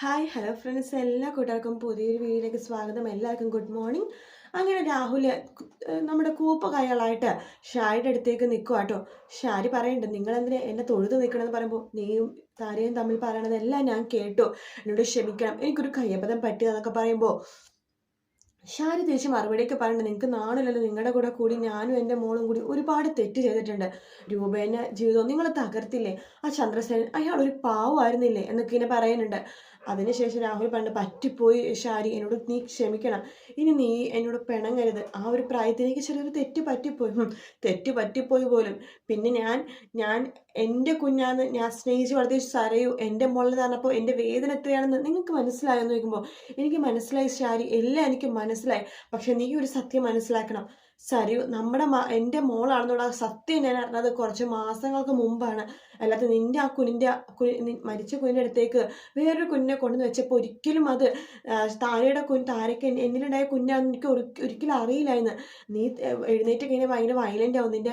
Hi hello friends എല്ലാ കൂട്ടുകാർക്കും പുതിയൊരു വീഡിയോയിലേക്ക് സ്വാഗതം. എല്ലാവർക്കും ഗുഡ് മോർണിംഗ് അങ്ങനെ രാഹുൽ നമ്മുടെ കൂപ്പ കൈകളായിട്ട് ഷാരിയുടെ അടുത്തേക്ക് നിൽക്കുക കേട്ടോ ഷാരി പറയുന്നുണ്ട് നിങ്ങൾ എന്തിനാ എന്നെ തൊഴുത് നിൽക്കണമെന്ന് പറയുമ്പോൾ നീയും താരയും തമ്മിൽ പറയണതെല്ലാം ഞാൻ കേട്ടു. എന്നോട് ക്ഷമിക്കണം. എനിക്കൊരു കയ്യബദ്ധം പറ്റിയതെന്നൊക്കെ പറയുമ്പോൾ ഷാരി തിരിച്ച് മറുപടിയൊക്കെ പറയണ്ട നിങ്ങൾക്ക് നാണില്ലല്ലോ നിങ്ങളുടെ കൂടെ കൂടി ഞാനും എന്റെ മോളും കൂടി ഒരുപാട് തെറ്റ് ചെയ്തിട്ടുണ്ട്. രൂപേന്റെ ജീവിതം നിങ്ങൾ തകർത്തില്ലേ? ആ ചന്ദ്രസേനൻ അയാൾ ഒരു പാവമായിരുന്നില്ലേ എന്നൊക്കെ ഇങ്ങനെ പറയുന്നുണ്ട്. അതിനുശേഷം രാഹുൽ പണ്ട് പറ്റിപ്പോയി ഷാരി എന്നോട് നീ ക്ഷമിക്കണം. ഇനി നീ എന്നോട് പിണങ്ങരുത്. ആ ഒരു പ്രായത്തിലേക്ക് ചെറിയൊരു തെറ്റ് പറ്റിപ്പോയി. തെറ്റ് പറ്റിപ്പോയി പോലും. പിന്നെ ഞാൻ ഞാൻ എന്റെ കുഞ്ഞാന്ന് ഞാൻ സ്നേഹിച്ച് വളർത്തിയ സരയു എന്റെ മുകളിൽ നടന്നപ്പോൾ എന്റെ വേദന എത്രയാണെന്ന് നിങ്ങൾക്ക് മനസ്സിലായെന്ന് ചോദിക്കുമ്പോൾ എനിക്ക് മനസ്സിലായി ഷാരി. എല്ലാം എനിക്ക് മനസ്സിലായി. പക്ഷെ നീ ഒരു സത്യം മനസ്സിലാക്കണം. സരയു നമ്മുടെ എന്റെ മോളാണെന്നുള്ള സത്യം ഞാൻ അറിഞ്ഞത് കുറച്ച് മാസങ്ങൾക്ക് മുമ്പാണ്. അല്ലാതെ നിന്റെ ആ കുഞ്ഞിന്റെ മരിച്ച കുഞ്ഞിന്റെ അടുത്തേക്ക് വേറൊരു കുഞ്ഞിനെ കൊണ്ടുവന്ന് വെച്ചപ്പോൾ ഒരിക്കലും അത് താരയുടെ കുഞ്ഞ് താരയ്ക്ക് എന്നിലുണ്ടായ കുഞ്ഞാണെന്ന് എനിക്ക് ഒരിക്കലും അറിയില്ലായിരുന്നു. നീ എഴുന്നേറ്റ് കഴിഞ്ഞാൽ ഭയങ്കര വയലന്റ് ആവും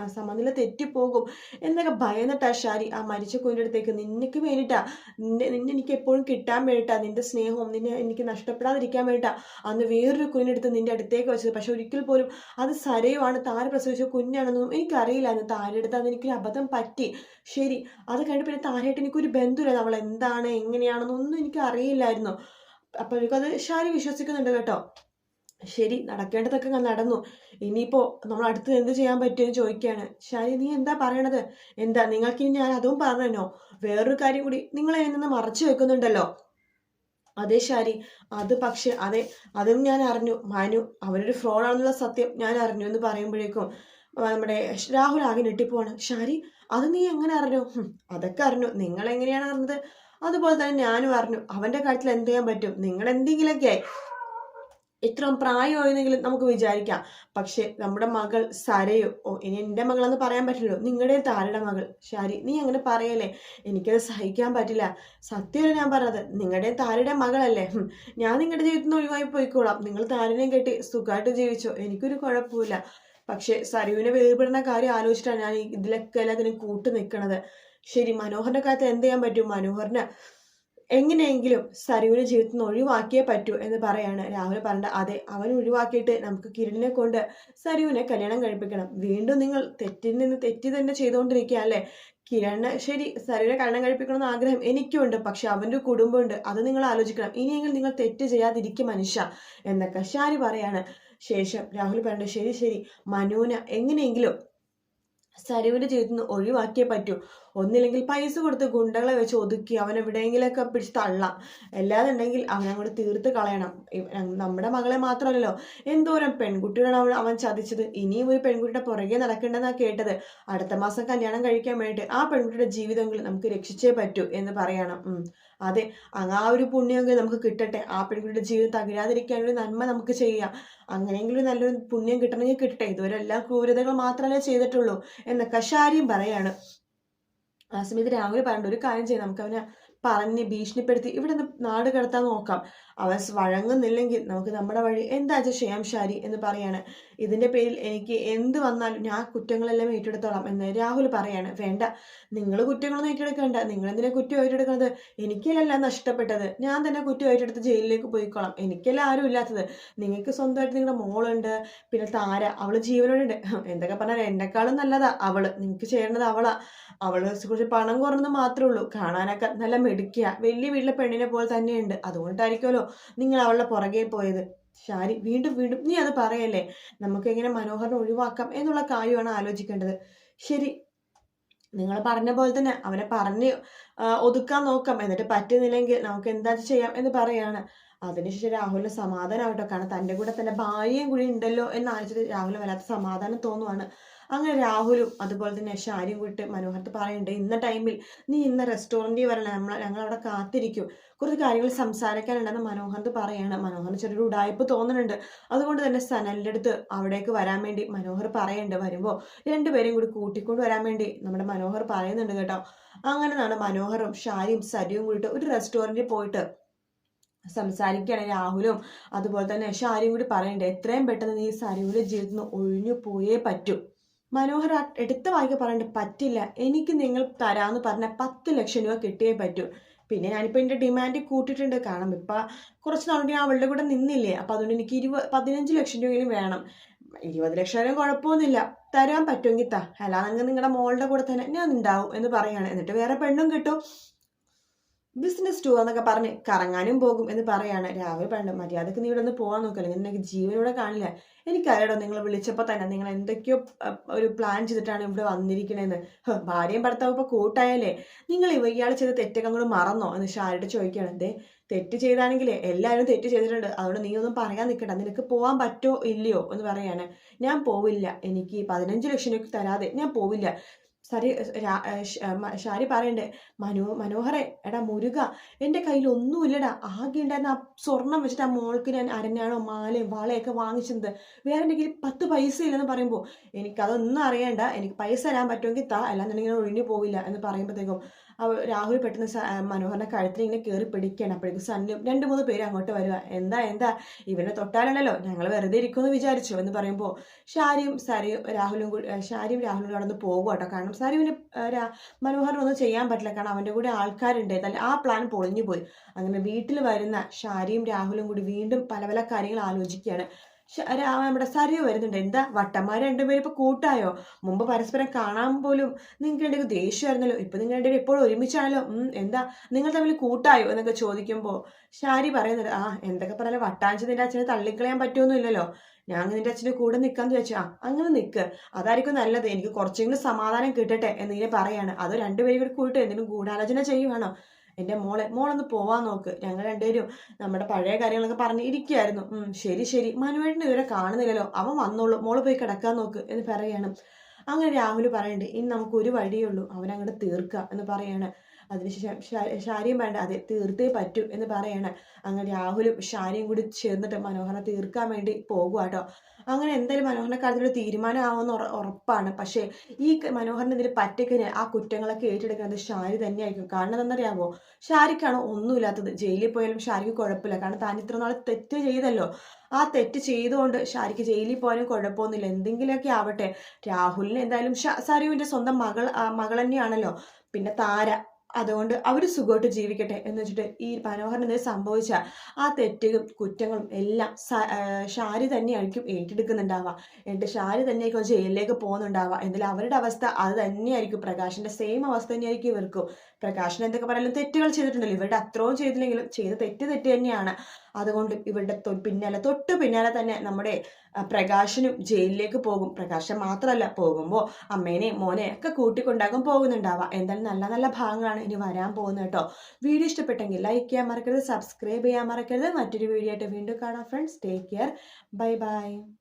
ആ സമനില തെറ്റിപ്പോകും എന്നൊക്കെ ഭയന്നിട്ടാ ഷാരി ആ മരിച്ച കുഞ്ഞിന്റെ അടുത്തേക്ക്. നിനക്ക് വേണ്ടിയിട്ടാ നിന്നെ നിന്നെ എനിക്ക് എപ്പോഴും കിട്ടാൻ വേണ്ടിയിട്ടാ നിന്റെ സ്നേഹവും നിന്നെ എനിക്ക് നഷ്ടപ്പെടാതിരിക്കാൻ വേണ്ടിയിട്ടാ അന്ന് വേറൊരു കുഞ്ഞെടുത്ത് നിന്റെ അടുത്തേക്ക് വെച്ചത്. പക്ഷെ ഒരിക്കൽ പോലും അത് സരയുമാണ് താര പ്രസവിച്ച കുഞ്ഞാണെന്നും എനിക്കറിയില്ലായിരുന്നു. താര അത് എനിക്കൊരു അബദ്ധം പറ്റി. ശരി അത് കഴിഞ്ഞ് പിന്നെ താരയായിട്ട് എനിക്കൊരു ബന്ധമില്ല അവൾ എന്താണ് എങ്ങനെയാണെന്നൊന്നും എനിക്ക് അറിയില്ലായിരുന്നു അപ്പോഴേക്കും അത് ഷാരി വിശ്വസിക്കുന്നുണ്ട് കേട്ടോ. ശരി നടക്കേണ്ടതൊക്കെ ഞാൻ നടന്നു. ഇനിയിപ്പോ നമ്മൾ അടുത്ത് എന്ത് ചെയ്യാൻ പറ്റുമെന്ന് ചോദിക്കുകയാണ്. ശരി നീ എന്താ പറയണത്? എന്താ നിങ്ങൾക്ക് ഇനി ഞാൻ അതും പറഞ്ഞോ വേറൊരു കാര്യം കൂടി നിങ്ങൾ എന്നെ മറച്ചു വെക്കുന്നുണ്ടല്ലോ. അതെ ഷാരി അത് പക്ഷെ അതെ അതും ഞാൻ അറിഞ്ഞു. മാനു അവരൊരു ഫ്രോഡാണെന്നുള്ള സത്യം ഞാൻ അറിഞ്ഞു എന്ന് പറയുമ്പോഴേക്കും നമ്മുടെ രാഹുൽ ആകെ ഞെട്ടിപ്പോവാണ്. ഷാരി അത് നീ എങ്ങനെ അറിഞ്ഞു? "ഹും, അതൊക്കെ അറിഞ്ഞു. നിങ്ങൾ എങ്ങനെയാണ് അറിഞ്ഞത്? അതുപോലെ തന്നെ ഞാനും അറിഞ്ഞു. അവന്റെ കാര്യത്തിൽ എന്ത് ചെയ്യാൻ പറ്റും? നിങ്ങൾ എന്തെങ്കിലുമൊക്കെ ഇത്രയും പ്രായമായിരുന്നെങ്കിലും നമുക്ക് വിചാരിക്കാം. പക്ഷെ നമ്മുടെ മകൾ സരയോ ഓ ഇനി എന്റെ മകളെന്ന് പറയാൻ പറ്റില്ലല്ലോ. നിങ്ങളുടെ താരയുടെ മകൾ ശരി നീ അങ്ങനെ പറയല്ലേ? എനിക്കത് സഹിക്കാൻ പറ്റില്ല. സത്യമല്ല ഞാൻ പറഞ്ഞത്? നിങ്ങളുടെ താരയുടെ മകളല്ലേ? ഞാൻ നിങ്ങളുടെ ജീവിതത്തിൽ നിന്ന് ഒഴിവായി പോയിക്കോളാം. നിങ്ങൾ താരനെയും കെട്ടി സുഖമായിട്ട് ജീവിച്ചോ? എനിക്കൊരു കുഴപ്പമില്ല പക്ഷെ സരുവിനെ വേർപെടുന്ന കാര്യം ആലോചിച്ചിട്ടാണ് ഞാൻ ഇതിലൊക്കെ എല്ലാത്തിനും കൂട്ടു നിൽക്കണത് ശരി മനോഹറിന്റെ കാര്യത്തിൽ എന്ത് ചെയ്യാൻ പറ്റും? മനോഹറിന് എങ്ങനെയെങ്കിലും സരുവിന് ജീവിതത്തിൽ നിന്ന് ഒഴിവാക്കിയേ പറ്റൂ എന്ന് പറയാണ് രാഹുൽ പറഞ്ഞ അതെ അവൻ ഒഴിവാക്കിയിട്ട് നമുക്ക് കിരണിനെ കൊണ്ട് സരുവിനെ കല്യാണം കഴിപ്പിക്കണം. വീണ്ടും നിങ്ങൾ തെറ്റിൽ നിന്ന് തെറ്റി തന്നെ ചെയ്തുകൊണ്ടിരിക്കുക അല്ലേ? കിരണ് ശരി സരുവിനെ കല്യാണം കഴിപ്പിക്കണമെന്ന് ആഗ്രഹം എനിക്കുണ്ട് പക്ഷെ അവന്റെ കുടുംബമുണ്ട്. അത് നിങ്ങൾ ആലോചിക്കണം. ഇനിയെങ്കിലും നിങ്ങൾ തെറ്റ് ചെയ്യാതിരിക്കും മനുഷ്യ എന്നൊക്കെ ഷാരി പറയാണ്. ശേഷം രാഹുൽ പറഞ്ഞു ശരി ശരി. മനുവിന് എങ്ങനെയെങ്കിലും സരുവിന്റെ ജീവിതത്തിൽ നിന്ന് ഒഴിവാക്കിയേ പറ്റൂ. ഒന്നില്ലെങ്കിൽ പൈസ കൊടുത്ത് ഗുണ്ടകളെ വെച്ച് ഒതുക്കി അവൻ എവിടെയെങ്കിലൊക്കെ പിടിച്ച് തള്ളാം. അല്ലാതുണ്ടെങ്കിൽ അവനെ അങ്ങോട്ട് തീർത്ത് കളയണം. നമ്മുടെ മകളെ മാത്രമല്ലല്ലോ. എന്തോരം പെൺകുട്ടികളാണ് അവൻ ചതിച്ചത്. ഇനിയും ഒരു പെൺകുട്ടിയുടെ പുറകെ നടക്കേണ്ടെന്നാ കേട്ടത്. അടുത്ത മാസം കല്യാണം കഴിക്കാൻ വേണ്ടിയിട്ട് ആ പെൺകുട്ടിയുടെ ജീവിതമെങ്കിലും നമുക്ക് രക്ഷിച്ചേ പറ്റൂ എന്ന് പറയണം. അതെ അങ്ങ് ആ ഒരു പുണ്യമെങ്കിൽ നമുക്ക് കിട്ടട്ടെ. ആ പെൺകുട്ടിയുടെ ജീവിതം തകരാതിരിക്കാൻ ഒരു നന്മ നമുക്ക് ചെയ്യാം. അങ്ങനെയെങ്കിലും നല്ലൊരു പുണ്യം കിട്ടണമെങ്കിൽ കിട്ടട്ടെ. ഇതുവരെ എല്ലാ ക്രൂരതകൾ മാത്രമല്ലേ ചെയ്തിട്ടുള്ളൂ എന്നൊക്കെ ശാരിയും പറയാണ്. ആ സമയത്ത് രാഹുൽ പറഞ്ഞിട്ട് ഒരു കാര്യം ചെയ്യാം നമുക്ക് അവനെ പറഞ്ഞ് ഭീഷണിപ്പെടുത്തി ഇവിടെ നിന്ന് നാട് കടത്താൻ നോക്കാം. അവൻ വഴങ്ങുന്നില്ലെങ്കിൽ നമുക്ക് നമ്മുടെ വഴി എന്താ ചെയ്യാം ശാരി എന്ന് പറയാണ്. ഇതിന്റെ പേരിൽ എനിക്ക് എന്ത് വന്നാലും ഞാൻ കുറ്റങ്ങളെല്ലാം ഏറ്റെടുത്തോളാം എന്ന് രാഹുൽ പറയാണ്. വേണ്ട നിങ്ങൾ കുറ്റങ്ങളൊന്നും ഏറ്റെടുക്കേണ്ട. നിങ്ങൾ എന്തിനാ കുറ്റം ഏറ്റെടുക്കുന്നത് എനിക്കല്ല നഷ്ടപ്പെട്ടത്. ഞാൻ തന്നെ കുറ്റം ഏറ്റെടുത്ത് ജയിലിലേക്ക് പോയിക്കോളാം. എനിക്കല്ല ആരും ഇല്ലാത്തത്. നിങ്ങൾക്ക് സ്വന്തമായിട്ട് നിങ്ങളുടെ മോളുണ്ട് പിന്നെ താര അവൾ ജീവനോടുണ്ട്. എന്തൊക്കെ പറഞ്ഞാൽ എന്നെക്കാളും നല്ലതാ അവൾ. നിങ്ങൾക്ക് ചെയ്യേണ്ടത് അവളാ. അവൾ കുറച്ച് പണം കുറഞ്ഞത് മാത്രമേ ഉള്ളൂ. കാണാനൊക്കെ നല്ല മെടുക്കുക വലിയ വീട്ടിലെ പെണ്ണിനെ പോലെ തന്നെയുണ്ട്. അതുകൊണ്ടായിരിക്കുമല്ലോ നിങ്ങൾ അവളുടെ പുറകെ പോയത്. ഷാരി വീണ്ടും വീണ്ടും നീ അത് പറയല്ലേ? നമുക്ക് എങ്ങനെ മനോഹരനെ ഒഴിവാക്കാം എന്നുള്ള കാര്യമാണ് ആലോചിക്കേണ്ടത്. ശരി നിങ്ങൾ പറഞ്ഞ പോലെ തന്നെ അവനെ പറഞ്ഞ് ഒതുക്കാൻ നോക്കാം. എന്നിട്ട് പറ്റുന്നില്ലെങ്കിൽ നമുക്ക് എന്താ ചെയ്യാം എന്ന് പറയാണ്. അതിനുശേഷം രാഹുലിന് സമാധാനമായിട്ടോ കാരണം തന്റെ കൂടെ തന്നെ ഭാര്യയും കൂടി ഉണ്ടല്ലോ എന്ന് ആലോചിച്ചിട്ട് രാഹുലിന് വല്ലാത്ത സമാധാനം തോന്നുവാണ്. അങ്ങനെ രാഹുലും അതുപോലെ തന്നെ ഷാരിയും കൂട്ട് മനോഹരത്ത് പറയുന്നുണ്ട് ഇന്ന ടൈമിൽ നീ ഇന്ന റെസ്റ്റോറന്റിൽ വരണം നമ്മൾ ഞങ്ങൾ അവിടെ കാത്തിരിക്കും. കുറച്ച് കാര്യങ്ങൾ സംസാരിക്കാനുണ്ടെന്ന് മനോഹരത്ത് പറയാണ്. മനോഹർ ചെറിയൊരു ഉടായ്പ് തോന്നുന്നുണ്ട്. അതുകൊണ്ട് തന്നെ സനലിന്റെ അടുത്ത് അവിടേക്ക് വരാൻ വേണ്ടി മനോഹർ പറയുന്നുണ്ട്. വരുമ്പോൾ രണ്ടുപേരും കൂടി കൂട്ടിക്കൊണ്ട് വരാൻ വേണ്ടി നമ്മുടെ മനോഹർ പറയുന്നുണ്ട് കേട്ടോ. അങ്ങനെയാണ് മനോഹറും ഷാരിയും സരിയും കൂടിയിട്ട് ഒരു റെസ്റ്റോറന്റിൽ പോയിട്ട് സംസാരിക്കുകയാണ്. രാഹുലും അതുപോലെ തന്നെ ഷാരിയും കൂടി പറയുന്നുണ്ട് എത്രയും പെട്ടെന്ന് നീ സരിയുടെ ജീവിതത്തിൽ നിന്ന് ഒഴിഞ്ഞു പോയേ പറ്റൂ. മനോഹർ എടുത്ത വായിക്ക് പറഞ്ഞിട്ട് പറ്റില്ല എനിക്ക് നിങ്ങൾ തരാമെന്ന് പറഞ്ഞ പത്ത് ലക്ഷം രൂപ കിട്ടിയേ പറ്റൂ. പിന്നെ ഞാനിപ്പോൾ എന്റെ ഡിമാൻഡ് കൂട്ടിയിട്ടുണ്ട്. കാരണം ഇപ്പം കുറച്ച് നാളുകൊണ്ട് ഞാൻ അവളുടെ കൂടെ നിന്നില്ലേ? അപ്പോൾ അതുകൊണ്ട് എനിക്ക് ഇരുപത് പതിനഞ്ച് ലക്ഷം രൂപയെങ്കിലും വേണം. ഇരുപത് ലക്ഷം വരെ കുഴപ്പമൊന്നുമില്ല. തരാൻ പറ്റുമെങ്കിൽ താ. അല്ലാതെ നിങ്ങളുടെ മോളുടെ കൂടെ തന്നെ ഞാൻ ഉണ്ടാവും എന്ന് പറയുകയാണ് എന്നിട്ട് വേറെ പെണ്ണും കിട്ടും. ബിസിനസ് ടൂർ എന്നൊക്കെ പറഞ്ഞ് കറങ്ങാനും പോകും എന്ന് പറയാണ്. രാവിലെ പറഞ്ഞു മര്യാദയ്ക്ക് നീ ഇവിടെ ഒന്ന് പോകാൻ നോക്കല്ലേ നിനക്ക് ജീവനോടെ കാണില്ല. എനിക്കറിയാടോ നിങ്ങൾ വിളിച്ചപ്പോൾ തന്നെ നിങ്ങൾ എന്തൊക്കെയോ ഒരു പ്ലാൻ ചെയ്തിട്ടാണ് ഇവിടെ വന്നിരിക്കണേന്ന്. ഭാര്യയും ഭർത്താവും ഇപ്പോൾ കൂട്ടായാലേ നിങ്ങൾ ഇയാൾ ചെയ്ത തെറ്റൊക്കെ അങ്ങോട്ട് മറന്നോ? എന്ന് ഷാരിട്ട് ചോദിക്കുകയാണ്. ദേ തെറ്റ് ചെയ്താണെങ്കിലേ എല്ലാവരും തെറ്റ് ചെയ്തിട്ടുണ്ട്. അതുകൊണ്ട് നീ ഒന്നും പറയാൻ നിൽക്കണ്ട. നിനക്ക് പോകാൻ പറ്റോ ഇല്ലയോ എന്ന് പറയാണ്. ഞാൻ പോവില്ല. എനിക്ക് പതിനഞ്ച് ലക്ഷം തരാതെ ഞാൻ പോവില്ല. സരി ഷാരി പറയണ്ടേ മനോ മനോഹരെ എടാ മുരുക എന്റെ കയ്യിൽ ഒന്നുമില്ലടാ ആകെ ഉണ്ടായിരുന്ന ആ സ്വർണം വെച്ചിട്ട് ആ മോൾക്ക് ഞാൻ അരഞ്ഞാണോ മാലയും വളയൊക്കെ വാങ്ങിച്ചത് വേറെ എന്റെ കയ്യിൽ പത്ത് പൈസ ഇല്ലെന്ന് പറയുമ്പോൾ എനിക്കതൊന്നും അറിയണ്ട എനിക്ക് പൈസ തരാൻ പറ്റുമെങ്കിൽ താ അല്ലാന്നുണ്ടെങ്കിൽ ഒഴിഞ്ഞു പോവില്ല എന്ന് പറയുമ്പോഴത്തേക്കും രാഹുൽ പെട്ടെന്ന് മനോഹരനെ കഴുത്തിൽ ഇങ്ങനെ കയറി പിടിക്കുകയാണ് അപ്പോഴേക്കും സന്നും രണ്ട് മൂന്ന് പേര് അങ്ങോട്ട് വരിക. എന്താ എന്താ? ഇവനെ തൊട്ടാലുണ്ടല്ലോ. ഞങ്ങൾ വെറുതെ ഇരിക്കുമെന്ന് വിചാരിച്ചു എന്ന് പറയുമ്പോൾ ഷാരിയും സരിയും രാഹുലും കൂടി ഷാരിയും രാഹുലും അവിടെ നിന്ന് പോകും കേട്ടോ കാരണം സാരിവിന് മനോഹരനൊന്നും ചെയ്യാൻ പറ്റില്ല. കാരണം അവന്റെ കൂടെ ആൾക്കാരുണ്ട്. എന്നാൽ ആ പ്ലാൻ പൊളിഞ്ഞു പോയി അങ്ങനെ വീട്ടിൽ വരുന്ന ഷാരിയും രാഹുലും കൂടി വീണ്ടും പല പല കാര്യങ്ങൾ ആലോചിക്കുകയാണ്. നമ്മുടെ സരി വരുന്നുണ്ട്. എന്താ? വട്ടന്മാർ രണ്ടുപേരും ഇപ്പൊ കൂട്ടായോ? മുമ്പ് പരസ്പരം കാണാൻ പോലും നിങ്ങൾക്ക് രണ്ടുപേരും ദേഷ്യമായിരുന്നല്ലോ ഇപ്പൊ നിങ്ങൾ രണ്ടുപേരും എപ്പോഴും ഒരുമിച്ചാണല്ലോ. എന്താ? നിങ്ങൾ തമ്മിൽ കൂട്ടായോ എന്നൊക്കെ ചോദിക്കുമ്പോൾ ഷാരി പറയുന്നത് ആ എന്തൊക്കെ പറഞ്ഞാലും വട്ടാഞ്ചി നിന്റെ അച്ഛനെ തള്ളിക്കളയാൻ പറ്റുമൊന്നുമില്ലല്ലോ ഞാൻ നിന്റെ അച്ഛന്റെ കൂടെ നിൽക്കാന്ന് വെച്ചാ ആ അങ്ങനെ നിൽക്ക് അതായിരിക്കും നല്ലത്. എനിക്ക് കുറച്ചെങ്കിലും സമാധാനം കിട്ടട്ടെ എന്ന് ഇങ്ങനെ പറയാണ്. അതോ രണ്ടുപേരും കൂടി കൂട്ട് എന്തെങ്കിലും ഗൂഢാലോചന ചെയ്യുവാണോ? എന്റെ മോളെ മോളൊന്ന് പോവാൻ നോക്ക്. ഞങ്ങൾ രണ്ടുപേരും നമ്മുടെ പഴയ കാര്യങ്ങളൊക്കെ പറഞ്ഞ് ഇരിക്കുകയായിരുന്നു ശരി ശരി. മനുവേട്ടനെ ഇവരെ കാണുന്നില്ലല്ലോ. അവൻ വന്നോളൂ. മോൾ പോയി കിടക്കാൻ നോക്ക് എന്ന് പറയാണ്. അങ്ങനെ രാഹുൽ പറയുന്നുണ്ട് ഇനി നമുക്ക് ഒരു വഴിയേ ഉള്ളൂ. അവൻ അങ്ങോട്ട് തീർക്കുക എന്ന് പറയാണ്. അതിനുശേഷം ഷാരിയും വേണ്ട അതെ തീർത്തേ പറ്റൂ എന്ന് പറയാണ്. അങ്ങനെ രാഹുലും ഷാരിയും കൂടി ചേർന്നിട്ട് മനോഹരനെ തീർക്കാൻ വേണ്ടി പോകുക കേട്ടോ അങ്ങനെ എന്തായാലും മനോഹരന്റെ കാര്യത്തിൽ ഒരു തീരുമാനമാവുമെന്ന് ഉറപ്പാണ്. പക്ഷേ ഈ മനോഹരന് ഇതിൽ പറ്റിക്കഴിഞ്ഞാൽ ആ കുറ്റങ്ങളൊക്കെ ഏറ്റെടുക്കുന്നത് ഷാരി തന്നെയായിരിക്കും. കാരണം എന്താണെന്നറിയാമോ ഷാരിക്കാണ് ഒന്നുമില്ലാത്തത്. ജയിലിൽ പോയാലും ഷാരിക്ക് കുഴപ്പമില്ല. കാരണം താൻ ഇത്ര നാൾ തെറ്റ് ചെയ്തല്ലോ. ആ തെറ്റ് ചെയ്തുകൊണ്ട് ഷാരിക്ക് ജയിലിൽ പോകാനും കുഴപ്പമൊന്നുമില്ല. എന്തെങ്കിലുമൊക്കെ ആവട്ടെ. രാഹുലിന് എന്തായാലും സരുവിന്റെ സ്വന്തം മകൾ മകൾ തന്നെയാണല്ലോ. പിന്നെ താര. അതുകൊണ്ട് അവർ സുഖമായിട്ട് ജീവിക്കട്ടെ എന്ന് വെച്ചിട്ട് ഈ മനോഹരനെ സംഭവിച്ച? ആ തെറ്റുകളും കുറ്റങ്ങളും എല്ലാം ഷാരി തന്നെയായിരിക്കും ഏറ്റെടുക്കുന്നുണ്ടാവുക. എന്നിട്ട് ഷാരി തന്നെയായിരിക്കും ജയിലിലേക്ക് പോകുന്നുണ്ടാവുക. എന്നാലും അവരുടെ അവസ്ഥ അത് തന്നെയായിരിക്കും. പ്രകാശിന്റെ സെയിം അവസ്ഥ തന്നെയായിരിക്കും ഇവർക്കും. പ്രകാശിന് എന്തൊക്കെ പറയാനും തെറ്റുകൾ ചെയ്തിട്ടുണ്ടല്ലോ. ഇവരുടെ അത്രയും ചെയ്തില്ലെങ്കിലും ചെയ്ത തെറ്റ് തെറ്റ് തന്നെയാണ്. അതുകൊണ്ട് ഇവരുടെ പിന്നാലെ തൊട്ട് പിന്നാലെ തന്നെ നമ്മുടെ പ്രകാശനും ജയിലിലേക്ക് പോകും. പ്രകാശൻ മാത്രമല്ല പോകുമ്പോൾ അമ്മേനെയും മോനെയും ഒക്കെ കൂട്ടിക്കൊണ്ടാകും പോകുന്നുണ്ടാവുക. എന്തായാലും നല്ല നല്ല ഭാഗങ്ങളാണ് ഇനി വരാൻ പോകുന്നത് കേട്ടോ. വീഡിയോ ഇഷ്ടപ്പെട്ടെങ്കിൽ ലൈക്ക് ചെയ്യാൻ മറക്കരുത് സബ്സ്ക്രൈബ് ചെയ്യാൻ മറക്കരുത്. മറ്റൊരു വീഡിയോ ആയിട്ട് വീണ്ടും കാണാം friends take care bye bye